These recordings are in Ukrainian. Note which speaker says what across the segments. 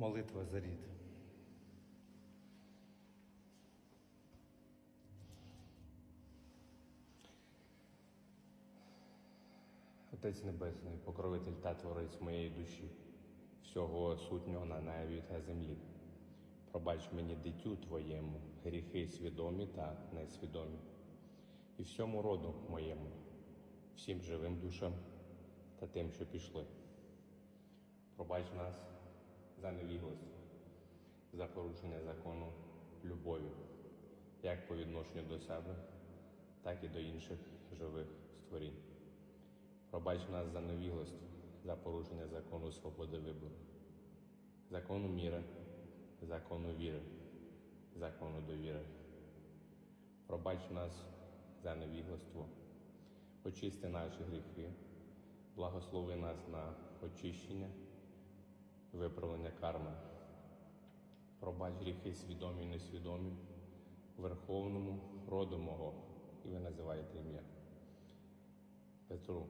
Speaker 1: Молитва за рід. Отець Небесний, покровитель та творець моєї душі, всього сутнього на небі та землі. Пробач мені дитю Твоєму, гріхи свідомі та несвідомі, і всьому роду моєму, всім живим душам та тим, що пішли. Пробач нас за невігласть, за порушення закону любові, як по відношенню до себе, так і до інших живих створінь. Пробач нас за невігласть, за порушення закону свободи вибору, закону міри, закону віри, закону довіри. Пробач нас за невігластво, очисти наші гріхи, благослови нас на очищення, виправлення карми. Пробач гріхи свідомі і несвідомі, верховному роду мого, і ви називаєте ім'я. Петру.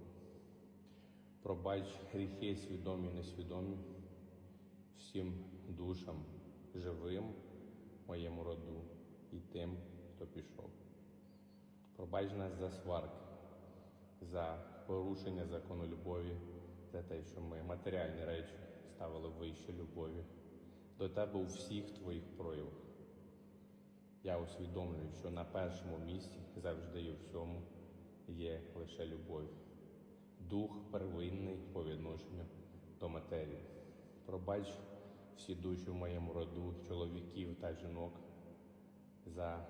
Speaker 1: Пробач гріхи свідомі і несвідомі всім душам живим моєму роду і тим, хто пішов. Пробач нас за сварки, за порушення закону любові, за те, що ми матеріальні речі ставили вище любові до тебе у всіх твоїх проявах. Я усвідомлюю, що на першому місці завжди і у всьому є лише любов. Дух первинний по відношенню до матерії. Пробач всі душі в моєму роду, чоловіків та жінок за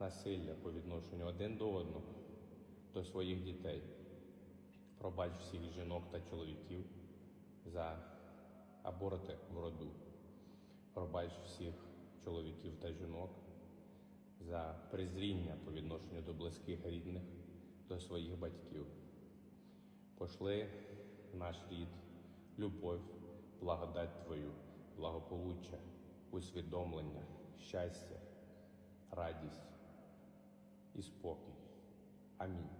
Speaker 1: насилля по відношенню один до одного, до своїх дітей. Пробач всіх жінок та чоловіків за аборти в роду. Пробач всіх чоловіків та жінок за презріння по відношенню до близьких рідних, до своїх батьків. Пошли в наш рід любов, благодать Твою, благополуччя, усвідомлення, щастя, радість і спокій. Амінь.